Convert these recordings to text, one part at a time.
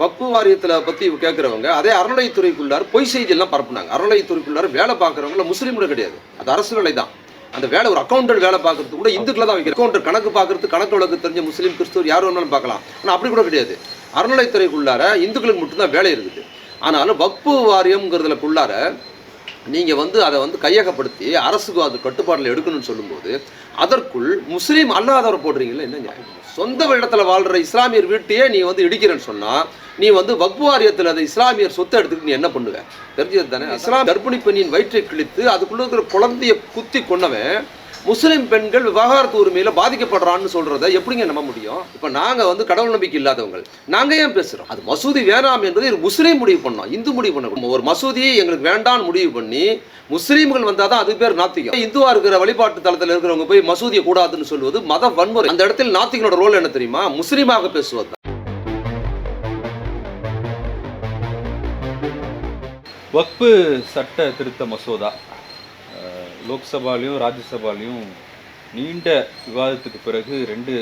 வப்பு வாரியத்தில் பற்றி கேட்குறவங்க அதே அறநிலையத்துறைக்குள்ளார பொய் செய்தியெல்லாம் பரப்புனாங்க. அறநிலையத்துறைக்குள்ளார வேலை பார்க்குறவங்கள முஸ்லீம்கள் கிடையாது. அது அரசு வேலை தான் அந்த வேலை ஒரு அக்கௌண்டன்ட் வேலை பார்க்கறது கூட இந்துக்களை தான் வைக்கிற அக்கௌண்டர் கணக்கு பார்க்கறது கணக்கு வழக்கு தெரிஞ்ச முஸ்லீம் கிறிஸ்துவர் யார் வேணாலும் பார்க்கலாம். ஆனால் அப்படி கூட கிடையாது. அறநிலைத்துறைக்குள்ளார இந்துக்களுக்கு மட்டும்தான் வேலை இருக்குது. ஆனாலும் வக்பு வாரியம்ங்கிறதுலக்குள்ளார நீங்கள் வந்து அதை வந்து கையகப்படுத்தி அரசுக்கு அது கட்டுப்பாட்டில் எடுக்கணும்னு சொல்லும்போது அதற்குள் முஸ்லீம் அல்லாதவரை போடுறீங்களா என்ன நியாயம்? சொந்த இடத்துல வாழ்கிற இஸ்லாமியர் வீட்டையே நீ வந்து இடிக்கிறேன்னு சொன்னால் நீ வந்து வக்வாரியத்தில் வாரியத்தில் இஸ்லாமியர் சொத்தை எடுத்துக்கிட்டு நீ என்ன பண்ணுவேன் தெரிஞ்சது தானே இஸ்லாம் கர்ப்பிணி பெண்ணின் வயிற்றை கிழித்து அதுக்குள்ள இருக்கிற குழந்தைய குத்தி கொன்னவன் முஸ்லீம் பெண்கள் விவாகரத்து உரிமையில் பாதிக்கப்படுறான்னு சொல்கிறத எப்படிங்க நம்ப முடியும்? இப்போ நாங்கள் வந்து கடவுள் நம்பிக்கை இல்லாதவங்க. நாங்க ஏன் பேசுகிறோம் அது மசூதி வேணாம் என்பது ஒரு முஸ்லீம் முடிவு பண்ணோம். இந்து முடிவு பண்ண ஒரு மசூதியை எங்களுக்கு வேண்டாம்னு முடிவு பண்ணி முஸ்லீம்கள் வந்தால் தான் அது பேர் நாத்திகம். இந்துவா இருக்கிற வழிபாட்டு தளத்தில் இருக்கிறவங்க போய் மசூதியை கூடாதுன்னு சொல்வது மத வன்முறை. அந்த இடத்தில் நாத்திகனோட ரோல் என்ன தெரியுமா? முஸ்லீமாக பேசுவது வக்பு சட்ட திருத்த மசோதா. லோக்சபாலையும் ராஜ்யசபாலையும் நீண்ட விவாதத்துக்கு பிறகு ரெண்டு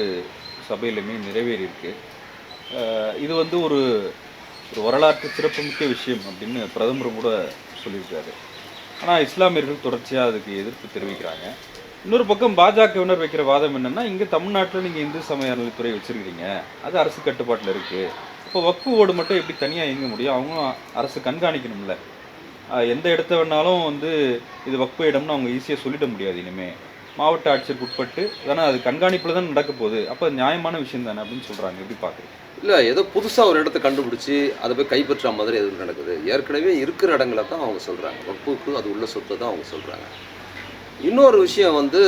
சபையிலுமே நிறைவேறியிருக்கு. இது வந்து ஒரு ஒரு வரலாற்று சிறப்புமிக்க விஷயம் அப்படின்னு பிரதமர் கூட சொல்லியிருக்காரு. ஆனால் இஸ்லாமியர்கள் தொடர்ச்சியாக அதுக்கு எதிர்ப்பு தெரிவிக்கிறாங்க. இன்னொரு பக்கம் பாஜகவினர் வைக்கிற வாதம் என்னென்னா இங்கே தமிழ்நாட்டில் நீங்கள் இந்து சமய அறநிலைத்துறை அது அரசு கட்டுப்பாட்டில் இருக்குது இப்போ வக்கு ஓடு மட்டும் எப்படி தனியாக இயங்க முடியும்? அவங்களும் அரசு கண்காணிக்கணும்ல. எந்த இடத்த வேணாலும் வந்து இது வக்பு இடம்னு அவங்க ஈஸியாக சொல்லிட முடியாது இனிமே. மாவட்ட ஆட்சியருக்கு உட்பட்டு தானே அது கண்காணிப்பில் தான் நடக்க போகுது. அப்போ நியாயமான விஷயம் தானே அப்படின்னு சொல்கிறாங்க எப்படி பார்க்குறீங்க இல்லை ஏதோ புதுசாக ஒரு இடத்த கண்டுபிடிச்சி அதை போய் கைப்பற்ற மாதிரி எதுவும் நடக்குது. ஏற்கனவே இருக்கிற இடங்களை தான் அவங்க சொல்கிறாங்க வக்புக்கு அது உள்ள சொத்தை தான் அவங்க சொல்கிறாங்க இன்னொரு விஷயம் வந்து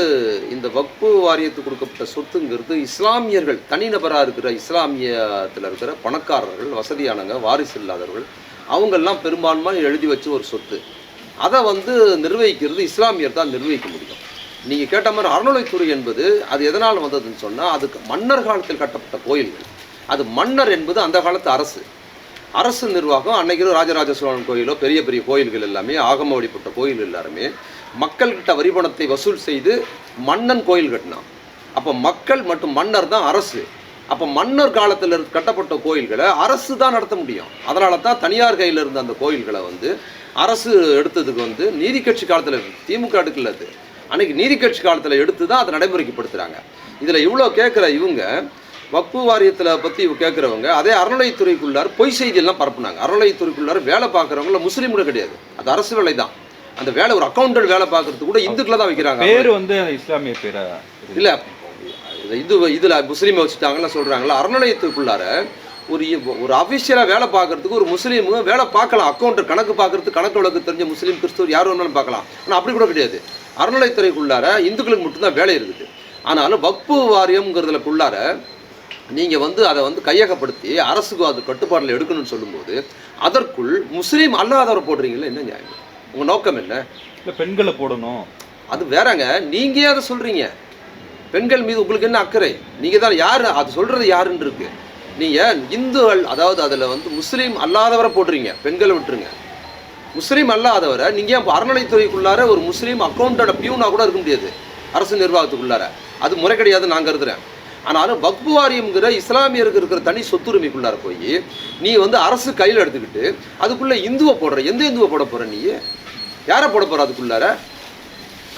இந்த வக்பு வாரியத்துக்கு கொடுக்கப்பட்ட சொத்துங்கிறது இஸ்லாமியர்கள் தனிநபராக இருக்கிற இஸ்லாமியத்தில் இருக்கிற பணக்காரர்கள் வசதியானவங்க வாரிசு இல்லாதவர்கள் அவங்கெல்லாம் பெரும்பான்மை எழுதி வச்ச ஒரு சொத்து. அதை வந்து நிர்வகிக்கிறது இஸ்லாமியர் தான் நிர்வகிக்க முடியும். நீங்கள் கேட்ட மாதிரி அறநிலைத்துறை என்பது அது எதனால் வந்ததுன்னு சொன்னால் அதுக்கு மன்னர் காலத்தில் கட்டப்பட்ட கோயில்கள். அது மன்னர் என்பது அந்த காலத்து அரசு. அரசு நிர்வாகம் அன்னைக்கு ராஜராஜ சோழன் கோயிலோ பெரிய பெரிய கோயில்கள் எல்லாமே ஆகம வழிபட்ட கோயில் எல்லாருமே மக்கள்கிட்ட வரிபணத்தை வசூல் செய்து மன்னன் கோயில் கட்டினான். அப்போ மக்கள் மற்றும் மன்னர் தான் அரசு. அப்போ மன்னர் காலத்தில் கட்டப்பட்ட கோயில்களை அரசு தான் நடத்த முடியும். அதனால தான் தனியார் கையில் இருந்த அந்த கோயில்களை வந்து அரசு எடுத்ததுக்கு வந்து நீதி கட்சி காலத்தில் திமுக எடுக்கல அது. அன்னைக்கு நீதி கட்சி காலத்தில் எடுத்து தான் அதை நடைமுறைப்படுத்துகிறாங்க இதில் இவ்வளோ கேட்குற இவங்க வக்பு வாரியத்தில் பற்றி கேட்குறவங்க அதே அறநிலையத்துறைக்குள்ளார பொய் செய்தியெல்லாம் பரப்புனாங்க. அறநிலையத்துறைக்குள்ளார வேலை பார்க்குறவங்கள முஸ்லீம் கூட கிடையாது. அது அரசு வேலை தான். அந்த வேலை ஒரு அக்கௌண்டன்ட் வேலை பார்க்கறது கூட இந்துக்களை தான் வைக்கிறாங்க. பேர் வந்து இஸ்லாமிய பேரா? இல்லை இது இதில் முஸ்லீமை வச்சுட்டாங்கன்னு சொல்கிறாங்களா அறநிலையத்துக்குள்ளார ஒரு ஒரு அஃபிஷியலாக வேலை பார்க்கறதுக்கு ஒரு முஸ்லீம் வேலை பார்க்கலாம். அக்கௌண்டர் கணக்கு பார்க்கறதுக்கு கணக்கு வழக்கு தெரிஞ்ச முஸ்லீம் கிறிஸ்துவர் யார் வேணாலும் பார்க்கலாம். ஆனால் அப்படி கூட கிடையாது. அறநிலைத்துறைக்குள்ளார இந்துக்களுக்கு மட்டும்தான் வேலை இருக்குது. ஆனாலும் வக்பு வாரியம்ங்கிறதுலக்குள்ளார நீங்கள் வந்து அதை வந்து கையகப்படுத்தி அரசுக்கு அது கட்டுப்பாட்டில் எடுக்கணும்னு சொல்லும்போது அதற்குள் முஸ்லீம் அல்லாதவரை போடுறீங்களா என்ன நியாயம்? உங்கள் நோக்கம் என்ன? இல்லை பெண்களை போடணும். அது வேறங்க நீங்க ஏன் அதை சொல்றீங்க. பெண்கள் மீது உங்களுக்கு என்ன அக்கறை? நீங்கள் தான் யார்? அது சொல்கிறது யாருன்னு இருக்கு. நீங்கள் இந்துகள் அதாவது அதில் வந்து முஸ்லீம் அல்லாதவரை போடுறீங்க பெண்களை விட்டுருங்க. முஸ்லீம் அல்லாதவரை நீங்கள் ஏன் அறநிலைத்துறைக்குள்ளார ஒரு முஸ்லீம் அக்கௌண்டோட பியூனா கூட இருக்க முடியாது அரசு நிர்வாகத்துக்குள்ளார. அது முறை கிடையாது நான் கருதுறேன். ஆனாலும் வக்பு வாரியம்ங்கிற இஸ்லாமியருக்கு இருக்கிற தனி சொத்துரிமைக்குள்ளார போய் நீ வந்து அரசு கையில் எடுத்துக்கிட்டு அதுக்குள்ளே இந்துவை போடுற எந்த இந்துவை போட போகிற நீ? யாரை போட போகிற அதுக்குள்ளார?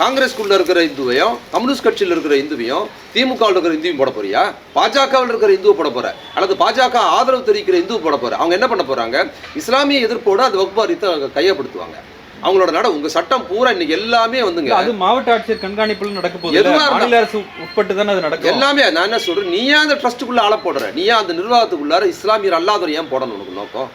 காங்கிரஸ்குள்ள இருக்கிற இந்துவையும் கம்யூனிஸ்ட் கட்சியில் இருக்கிற இந்துவையும் திமுகவில் இருக்கிற இந்துவையும் போட போறியா? பாஜகவில் இருக்கிற இந்துவை போட போற. அல்லது பாஜக ஆதரவு தெரிவிக்கிற இந்துவை போட போற. அவங்க என்ன பண்ண போறாங்க? இஸ்லாமிய எதிர்ப்போட அந்த வகுப்பாரியத்தை கையப்படுத்துவாங்க. அவங்களோட நட உங்க சட்டம் பூரா இன்னைக்கு எல்லாமே வந்துங்க. அது மாவட்ட ஆட்சியர் கண்காணிப்பில் நடக்க போகுது. மாநில அரசு உட்பட்டு தானே அது நடக்கும். எல்லாமே நான் என்ன சொல்றேன்? நீ ஏன் அந்த ட்ரஸ்ட்டுக்குள்ள ஆள போடுற? நீ ஏன் அந்த நிர்வாகத்துக்குள்ளார இஸ்லாமியர் அல்லாதவர் ஏன் போடணும் உனக்கு நோக்கம்?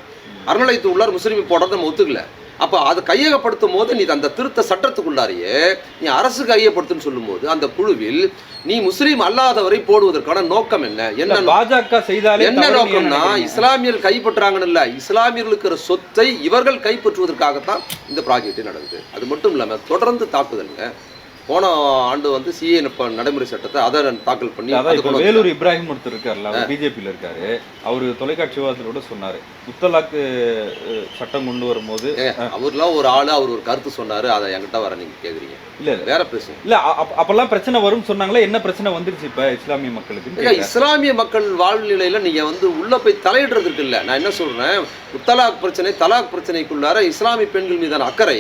அறநிலையத்துக்குள்ளார முஸ்லீம் போடுறத நம்ம ஒத்துக்கல. அப்போ அது கையகப்படுத்தும் போது நீ அந்த திருத்த சட்டத்துக்குள்ளாரையே நீ அரசு கையப்படுத்துன்னு சொல்லும்போது அந்த குழுவில் நீ முஸ்லீம் அல்லாதவரை போடுவதற்கான நோக்கம் என்ன? என்ன பாஜக செய்தாலே என்ன நோக்கம்னா? இஸ்லாமியர்கள் கைப்பற்றாங்கன்னு இல்ல இஸ்லாமியர்களுக்கு இருக்கிற சொத்தை இவர்கள் கைப்பற்றுவதற்காகத்தான் இந்த ப்ராஜெக்ட் நடக்குது. அது மட்டும் இல்லாம தொடர்ந்து தாக்குதலுங்க. போன ஆண்டு வந்து சிஏ நடைமுறை சட்டத்தை அதை தாக்கல் பண்ணி அதான் வேலூர் இப்ராஹிம் ஒருத்தர் இருக்கார்ல அவர் பிஜேபியில் இருக்காரு. அவர் தொலைக்காட்சி விவாதத்தில் கூட சொன்னாரு. முத்தலாக்கு சட்டம் கொண்டு வரும்போது அவர்லாம் ஒரு ஆளு அவர் ஒரு கருத்து சொன்னாரு. அதை என்கிட்ட வர நீங்க கேக்குறீங்க. இல்ல இல்ல. வேற பேசுங்க இல்ல அப்பெல்லாம் பிரச்சனை வரும்னு சொன்னாங்களே என்ன பிரச்சனை வந்துருச்சு இப்ப இஸ்லாமிய மக்களுக்கு? இஸ்லாமிய மக்கள் வாழ்நிலையில நீங்க வந்து உள்ள போய் தலையிடுறது இருக்குல்ல நான் என்ன சொல்றேன்? முத்தலாக் பிரச்சனை தலாக் பிரச்சனைக்குள்ளார இஸ்லாமிய பெண்கள் மீதான அக்கறை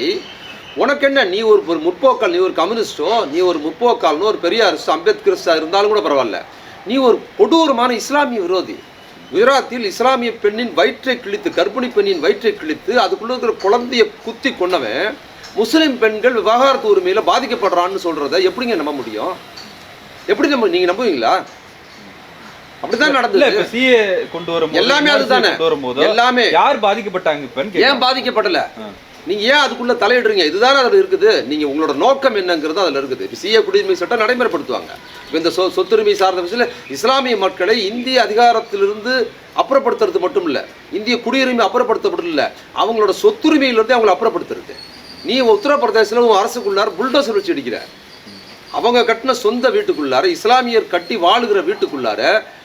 உனக்கு என்ன நீ ஒரு ஒரு முற்போக்கால் நீ ஒரு கம்யூனிஸ்டோ நீ ஒரு முற்போக்கால்னோ ஒரு பெரியாரிஸ்டோ அம்பேத்கரிஸ்டா இருந்தாலும் கூட பரவாயில்ல. நீ ஒரு கொடூரமான இஸ்லாமிய விரோதி. குஜராத்தில் இஸ்லாமிய பெண்ணின் வயிற்றை கிழித்து கர்ப்பிணி பெண்ணின் வயிற்றை கிழித்து அதுக்குள்ள இருக்கிற குழந்தைய குத்தி கொண்டவன் முஸ்லிம் பெண்கள் விவகாரத்து உரிமையில பாதிக்கப்படுறான்னு சொல்றத எப்படிங்க நம்ப முடியும்? எப்படி நம்ப நீங்க நம்புவீங்களா? அப்படிதான் நடந்தது. சிஏ கொண்டு வரும்போது எல்லாமே அதுதானே. எல்லாமே. யார் பாதிக்கப்பட்டாங்க. ஏன் பாதிக்கப்படல? நீங்கள் ஏன் அதுக்குள்ளே தலையிடுறீங்க? இதுதானே அதில் இருக்குது. நீங்கள் உங்களோட நோக்கம் என்னங்கிறது அதில் இருக்குது. இப்போ சிஏ குடியுரிமை சட்டம் நடைமுறைப்படுத்துவாங்க. இப்போ இந்த சொ சொத்துரிமை சார்ந்த விஷயத்தில் இஸ்லாமிய மக்களை இந்திய அதிகாரத்திலிருந்து அப்புறப்படுத்துறது மட்டும் இல்லை இந்திய குடியுரிமை அப்புறப்படுத்தப்படல இல்லை. அவங்களோட சொத்துரிமையிலிருந்து அவங்களை அப்புறப்படுத்துறது. நீ உத்தரப்பிரதேசத்தில் உன் அரசுக்குள்ளார் புல்டோசர் வச்சு அடிக்கிற அவங்க கட்டின சொந்த வீட்டுக்குள்ளார இஸ்லாமியர் கட்டி வாழுகிற வீட்டுக்குள்ளார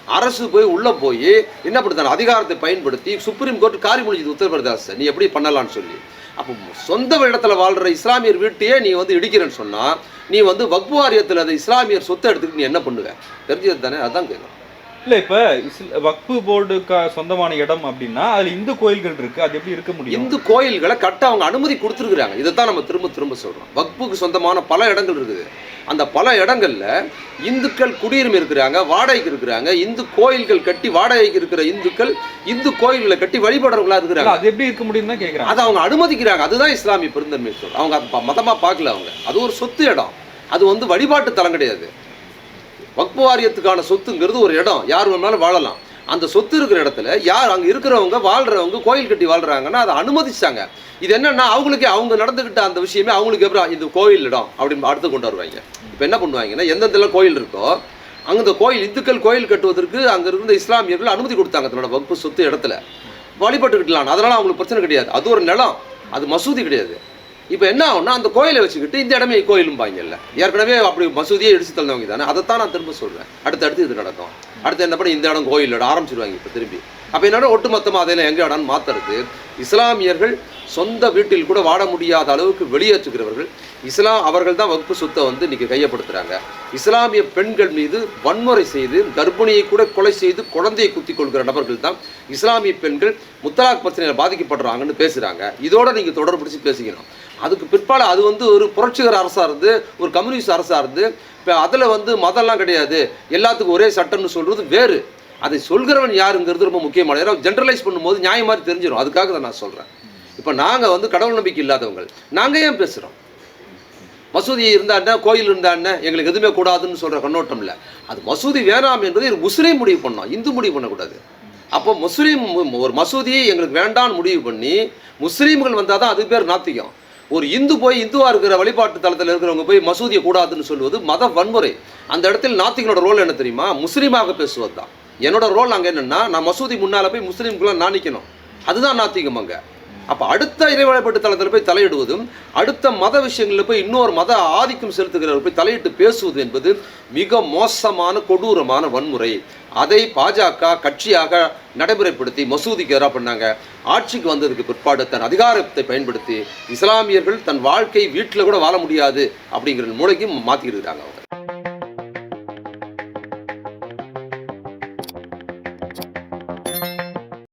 அரசு போய் உள்ளே போய் என்ன பண்ணுறாங்க அதிகாரத்தை பயன்படுத்தி சுப்ரீம் கோர்ட் காரி முடிஞ்சது உத்தரப்பிரதேச நீ எப்படி பண்ணலாம்னு சொல்லி. அப்போ சொந்த இடத்துல வாழ்கிற இஸ்லாமியர் வீட்டையே நீ வந்து இடிக்கிறேன்னு சொன்னால் நீ வந்து வக்பு வாரியத்தில் அந்த இஸ்லாமியர் சொத்தை எடுத்துக்கிட்டு நீ என்ன பண்ணுவேன் தெரிஞ்சது தானே அதான் கேட்குறேன் இல்ல இப்ப வக்ஃபு போர்டுக்கு சொந்தமான இடம் அப்படின்னா அதுல இந்து கோயில்கள் இருக்கு. அது எப்படி இருக்க முடியும்? இந்து கோயில்களை கட்ட அவங்க அனுமதி கொடுத்துருக்குறாங்க. இதை தான் நம்ம திரும்ப திரும்ப சொல்றோம். வக்புக்கு சொந்தமான பல இடங்கள் இருக்குது. அந்த பல இடங்கள்ல இந்துக்கள் குடியுரிமை இருக்கிறாங்க வாடகைக்கு இருக்கிறாங்க. இந்து கோயில்கள் கட்டி வாடகைக்கு இருக்கிற இந்துக்கள் இந்து கோயில்களை கட்டி வழிபடுறவங்களா இருக்கிறாங்க. அது எப்படி இருக்க முடியும் தான் கேக்குறாங்க. அதை அவங்க அனுமதிக்கிறாங்க. அதுதான் இஸ்லாமிய பெருந்தன்மை சொல் அவங்க அது ப- மதமா பார்க்கல அவங்க. அது ஒரு சொத்து இடம். அது வந்து வழிபாட்டு தலம் கிடையாது. வக்பு வாரியத்துக்கான சொத்துங்கிறது ஒரு இடம். யார் வேணாலும் வாழலாம். அந்த சொத்து இருக்கிற இடத்துல யார் அங்கே இருக்கிறவங்க வாழ்கிறவங்க கோயில் கட்டி வாழ்கிறாங்கன்னா அதை அனுமதிச்சாங்க. இது என்னன்னா அவங்களுக்கே அவங்க நடந்துக்கிட்ட அந்த விஷயமே அவங்களுக்கு எப்படி இந்த கோயில் இடம் அப்படின்னு அடுத்து கொண்டு வருவாங்க. இப்போ என்ன பண்ணுவாங்கன்னா எந்தெந்த கோயில் இருக்கோ அங்கே இந்த கோயில் இந்துக்கள் கோயில் கட்டுவதற்கு அங்கே இருந்த இஸ்லாமியர்கள் அனுமதி கொடுத்தாங்க தன்னோட வகுப்பு சொத்து இடத்துல. வழிபட்டுக்கிட்டலாம் அதனால் அவங்களுக்கு பிரச்சனை கிடையாது. அது ஒரு நிலம். அது மசூதி கிடையாது. இப்போ என்ன ஆகும்னா அந்த கோயிலை வச்சுக்கிட்டு இந்த இடமே கோயிலும்பாங்கல்ல. ஏற்கனவே அப்படி மசூதியே இடிச்சு தள்ளவங்க தானே? அதைத்தான் நான் திரும்ப சொல்கிறேன் அடுத்து அடுத்து இது நடக்கும். அடுத்து என்ன பண்ணி இந்த இடம் கோயில் ஆரம்பிச்சிருவாங்க இப்போ திரும்பி. அப்போ என்னோட ஒட்டுமொத்தமாக அதெல்லாம் எங்கே மாற்றுறது மாத்துறது. இஸ்லாமியர்கள் சொந்த வீட்டில் கூட வாட முடியாத அளவுக்கு வெளியேற்றுகிறவர்கள் இஸ்லாம் அவர்கள் தான் வகுப்பு சொத்தை வந்து இன்னைக்கு கையப்படுத்துகிறாங்க இஸ்லாமிய பெண்கள் மீது வன்முறை செய்து கர்ப்பிணியை கூட கொலை செய்து குழந்தையை குத்தி கொள்கிற நபர்கள் தான் இஸ்லாமிய பெண்கள் முத்தலாக் பிரச்சனையில் பாதிக்கப்படுறாங்கன்னு பேசுகிறாங்க இதோட நீங்கள் தொடர்புடிச்சு பேசிக்கணும். அதுக்கு பிற்பாடு அது வந்து ஒரு புரட்சிகர அரசாக இருந்து ஒரு கம்யூனிஸ்ட் அரசாக இருந்து இப்போ அதில் வந்து மதம்லாம் கிடையாது. எல்லாத்துக்கும் ஒரே சட்டம்னு சொல்கிறது வேறு. அதை சொல்கிறவன் யாருங்கிறது ரொம்ப முக்கியமான ஏன்னா ஜென்ரலைஸ் பண்ணும்போது நியாயம் மாதிரி தெரிஞ்சிடும் அதுக்காக தான் நான் சொல்கிறேன் இப்போ நாங்கள் வந்து கடவுள் நம்பிக்கை இல்லாதவங்க நாங்கள் ஏன் பேசுகிறோம் மசூதி இருந்தா என்ன கோயில் இருந்தா என்ன எங்களுக்கு எதுவுமே கூடாதுன்னு சொல்கிற கண்ணோட்டம் இல்லை. அது மசூதி வேணாம் என்பது ஒரு முஸ்லீம் முடிவு பண்ணோம். இந்து முடிவு பண்ணக்கூடாது. அப்போ முஸ்லீம் ஒரு மசூதியை எங்களுக்கு வேண்டாம்னு முடிவு பண்ணி முஸ்லீம்கள் வந்தால் தான் அது பேர் நாத்திகம். ஒரு இந்து போய் இந்துவாக இருக்கிற வழிபாட்டு தளத்தில் இருக்கிறவங்க போய் மசூதியை கூடாதுன்னு சொல்வது மத வன்முறை. அந்த இடத்தில் நாத்திகனோட ரோல் என்ன தெரியுமா? முஸ்லீமாக பேசுவது தான் என்னோட ரோல் அங்கே என்னென்னா நான் மசூதி முன்னால் போய் முஸ்லீம்குள்ள நான் நிற்கணும் அதுதான் நாத்திகம் அங்கே. அப்போ அடுத்த இறைவழிபாட்டு தளத்தில் போய் தலையிடுவதும் அடுத்த மத விஷயங்களில் போய் இன்னொரு மத ஆதிக்கம் செலுத்துகிறவர் போய் தலையிட்டு பேசுவது என்பது மிக மோசமான கொடூரமான வன்முறை. அதை பாஜக கட்சியாக நடைமுறைப்படுத்தி மசூதிக்கு எதிராக பண்ணாங்க. ஆட்சிக்கு வந்ததுக்கு பிற்பாடு தன் அதிகாரத்தை பயன்படுத்தி இஸ்லாமியர்கள் தன் வாழ்க்கை வீட்டில் கூட வாழ முடியாது அப்படிங்கிற மூளைக்கு மாற்றிக்கிட்டு இருக்காங்க அவங்க.